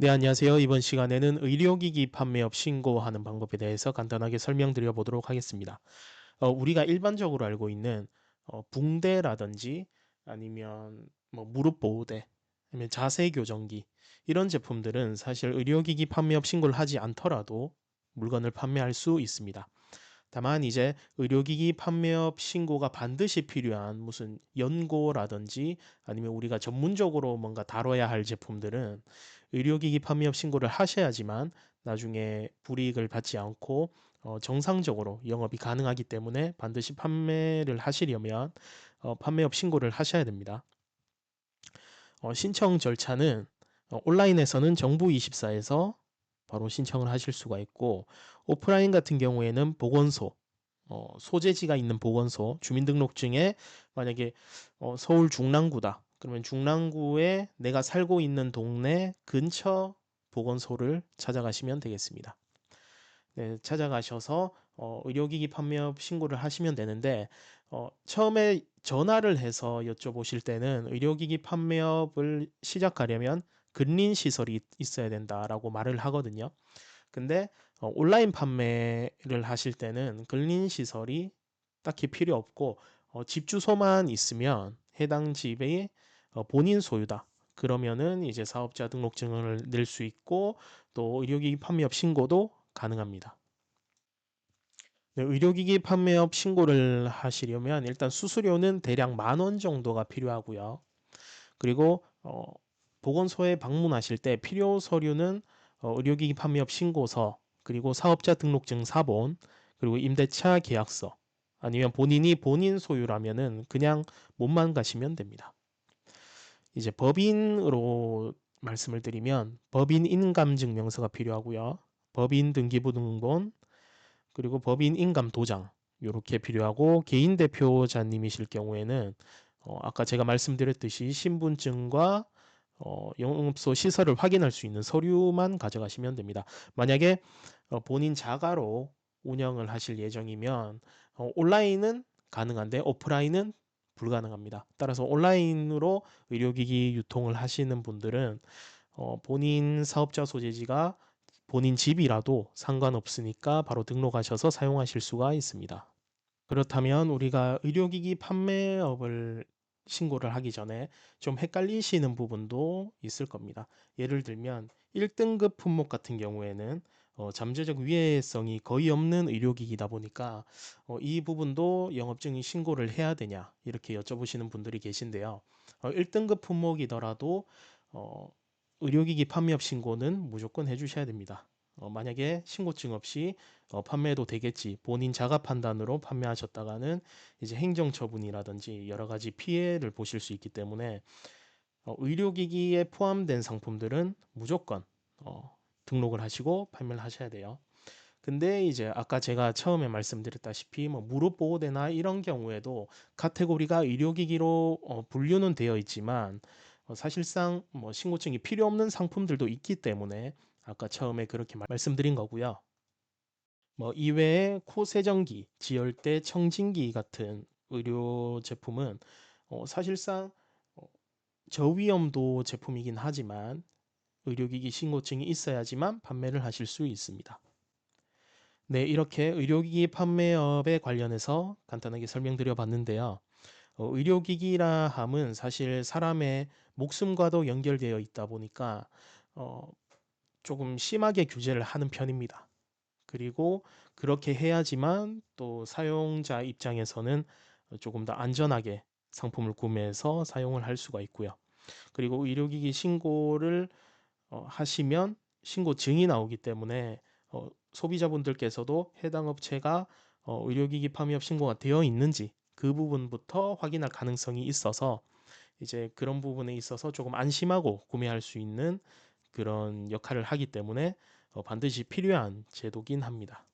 네, 안녕하세요. 이번 시간에는 의료기기 판매업 신고하는 방법에 대해서 간단하게 설명드려 보도록 하겠습니다. 어, 우리가 일반적으로 알고 있는 어, 붕대라든지 아니면 뭐 무릎 보호대, 아니면 자세 교정기 이런 제품들은 사실 의료기기 판매업 신고를 하지 않더라도 물건을 판매할 수 있습니다. 다만 이제 의료기기 판매업 신고가 반드시 필요한 무슨 연고라든지 아니면 우리가 전문적으로 뭔가 다뤄야 할 제품들은 의료기기 판매업 신고를 하셔야지만 나중에 불이익을 받지 않고 어, 정상적으로 영업이 가능하기 때문에 반드시 판매를 하시려면 어, 판매업 신고를 하셔야 됩니다. 어, 신청 절차는 어, 온라인에서는 정부24에서 바로 신청을 하실 수가 있고 오프라인 같은 경우에는 보건소 어, 소재지가 있는 보건소 주민등록증에 만약에 어, 서울 중랑구다 그러면 중랑구에 내가 살고 있는 동네 근처 보건소를 찾아가시면 되겠습니다. 네, 찾아가셔서 어, 의료기기 판매업 신고를 하시면 되는데 어, 처음에 전화를 해서 여쭤보실 때는 의료기기 판매업을 시작하려면 근린 시설이 있어야 된다라고 말을 하거든요. 근데 어, 온라인 판매를 하실 때는 근린 시설이 딱히 필요 없고 어, 집 주소만 있으면 해당 집의 어, 본인 소유다. 그러면은 이제 사업자 등록증을 낼 수 있고 또 의료기기 판매업 신고도 가능합니다. 네, 의료기기 판매업 신고를 하시려면 일단 수수료는 대략 만 원 정도가 필요하고요. 그리고 어, 보건소에 방문하실 때 필요 서류는 어, 의료기기 판매업 신고서 그리고 사업자 등록증 사본 그리고 임대차 계약서 아니면 본인이 본인 소유라면은 그냥 몸만 가시면 됩니다. 이제 법인으로 말씀을 드리면 법인 인감 증명서가 필요하고요. 법인 등기부등본 그리고 법인 인감 도장 이렇게 필요하고 개인 대표자님이실 경우에는 어, 아까 제가 말씀드렸듯이 신분증과 어, 영업소 시설을 확인할 수 있는 서류만 가져가시면 됩니다. 만약에 어, 본인 자가로 운영을 하실 예정이면 어, 온라인은 가능한데 오프라인은 불가능합니다. 따라서 온라인으로 의료기기 유통을 하시는 분들은 어, 본인 사업자 소재지가 본인 집이라도 상관없으니까 바로 등록하셔서 사용하실 수가 있습니다. 그렇다면 우리가 의료기기 판매업을 신고를 하기 전에 좀 헷갈리시는 부분도 있을 겁니다. 예를 들면 1등급 품목 같은 경우에는 어, 잠재적 위해성이 거의 없는 의료기기다 보니까 어, 이 부분도 영업증이 신고를 해야 되냐 이렇게 여쭤보시는 분들이 계신데요. 어, 1등급 품목이더라도 어, 의료기기 판매업 신고는 무조건 해주셔야 됩니다. 어, 만약에 신고증 없이 어, 판매도 되겠지 본인 자가 판단으로 판매하셨다가는 이제 행정처분이라든지 여러 가지 피해를 보실 수 있기 때문에 어, 의료기기에 포함된 상품들은 무조건 어, 등록을 하시고 판매를 하셔야 돼요. 근데 이제 아까 제가 처음에 말씀드렸다시피 뭐 무릎 보호대나 이런 경우에도 카테고리가 의료기기로 어, 분류는 되어 있지만 어, 사실상 뭐 신고증이 필요 없는 상품들도 있기 때문에 아까 처음에 그렇게 말- 말씀드린 거고요. 뭐 이외에 코 세정기, 지혈대 청진기 같은 의료 제품은 어, 사실상 어, 저위험도 제품이긴 하지만 의료기기 신고증이 있어야지만 판매를 하실 수 있습니다. 네, 이렇게 의료기기 판매업에 관련해서 간단하게 설명드려 봤는데요. 어, 의료기기라 함은 사실 사람의 목숨과도 연결되어 있다 보니까 어, 조금 심하게 규제를 하는 편입니다. 그리고 그렇게 해야지만 또 사용자 입장에서는 조금 더 안전하게 상품을 구매해서 사용을 할 수가 있고요. 그리고 의료기기 신고를 어, 하시면 신고증이 나오기 때문에 어, 소비자분들께서도 해당 업체가 어, 의료기기 판매업 신고가 되어 있는지 그 부분부터 확인할 가능성이 있어서 이제 그런 부분에 있어서 조금 안심하고 구매할 수 있는 그런 역할을 하기 때문에 어, 반드시 필요한 제도긴 합니다.